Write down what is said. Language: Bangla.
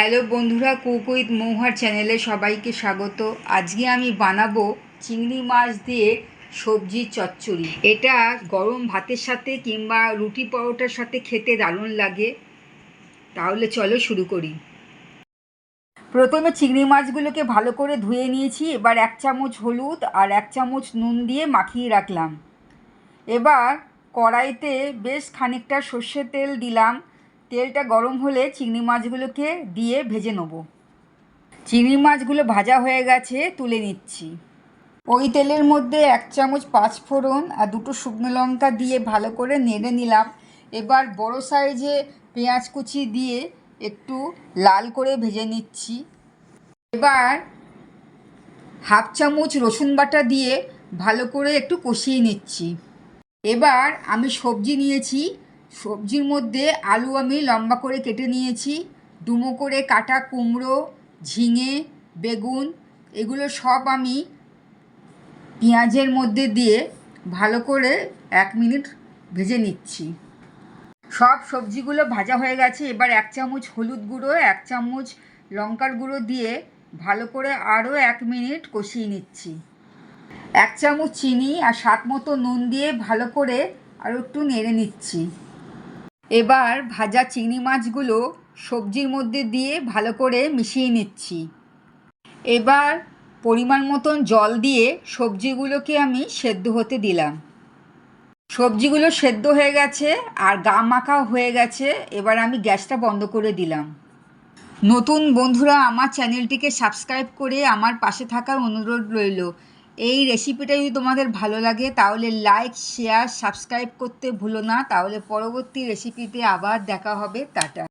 হ্যালো বন্ধুরা, কুক উইথ মৌহার চ্যানেলে সবাইকে স্বাগত। আজকে আমি বানাবো চিংড়ি মাছ দিয়ে সবজি চচ্চড়ি। এটা গরম ভাতের সাথে কিংবা রুটি পরোটার সাথে খেতে দারুণ লাগে। তাহলে চলো শুরু করি। প্রথমে চিংড়ি মাছগুলোকে ভালো করে ধুয়ে নিয়েছি। এবার এক চামচ হলুদ আর এক চামচ নুন দিয়ে মাখিয়ে রাখলাম। এবার কড়াইতে বেশ খানিকটা সর্ষের তেল দিলাম। তেলটা গরম হলে চিংড়ি মাছগুলোকে দিয়ে ভেজে নেব। চিংড়ি মাছগুলো ভাজা হয়ে গেছে, তুলে নিচ্ছি। ওই তেলের মধ্যে এক চামচ পাঁচ ফোড়ন আর দুটো শুকনো লঙ্কা দিয়ে ভালো করে নেড়ে নিলাম। এবার বড় সাইজে পেঁয়াজ কুচি দিয়ে একটু লাল করে ভেজে নিচ্ছি। এবার হাফ চামচ রসুন বাটা দিয়ে ভালো করে একটু কষিয়ে নিচ্ছি। এবার আমি সবজি নিয়েছি সবজির মধ্যে আলু আমি লম্বা করে কেটে নিয়েছি, ডুমো করে কাটা কুমড়ো, ঝিঙে, বেগুন, এগুলো সব আমি পেঁয়াজের মধ্যে দিয়ে ভালো করে এক মিনিট ভেজে নিচ্ছি। সব সবজিগুলো ভাজা হয়ে গেছে, এবার এক চামচ হলুদ গুঁড়ো, এক চামচ লঙ্কার গুঁড়ো দিয়ে ভালো করে আরও এক মিনিট কষিয়ে নিচ্ছি। এক চামচ চিনি আর স্বাদ মতো নুন দিয়ে ভালো করে আরও একটু নেড়ে নিচ্ছি। এবার ভাজা চিংড়ি মাছগুলো সবজির মধ্যে দিয়ে ভালো করে মিশিয়ে নিচ্ছি। এবার পরিমাণ মতন জল দিয়ে সবজিগুলোকে আমি সেদ্ধ হতে দিলাম। সবজিগুলো সেদ্ধ হয়ে গেছে আর গা মাখাও হয়ে গেছে, এবার আমি গ্যাসটা বন্ধ করে দিলাম। নতুন বন্ধুরা, আমার চ্যানেলটিকে সাবস্ক্রাইব করে আমার পাশে থাকার অনুরোধ রইল। এই রেসিপিটা যদি তোমাদের ভালো লাগে, তাহলে লাইক শেয়ার সাবস্ক্রাইব করতে ভুলো না। তাহলে পরবর্তী রেসিপিতে আবার দেখা হবে। টাটা।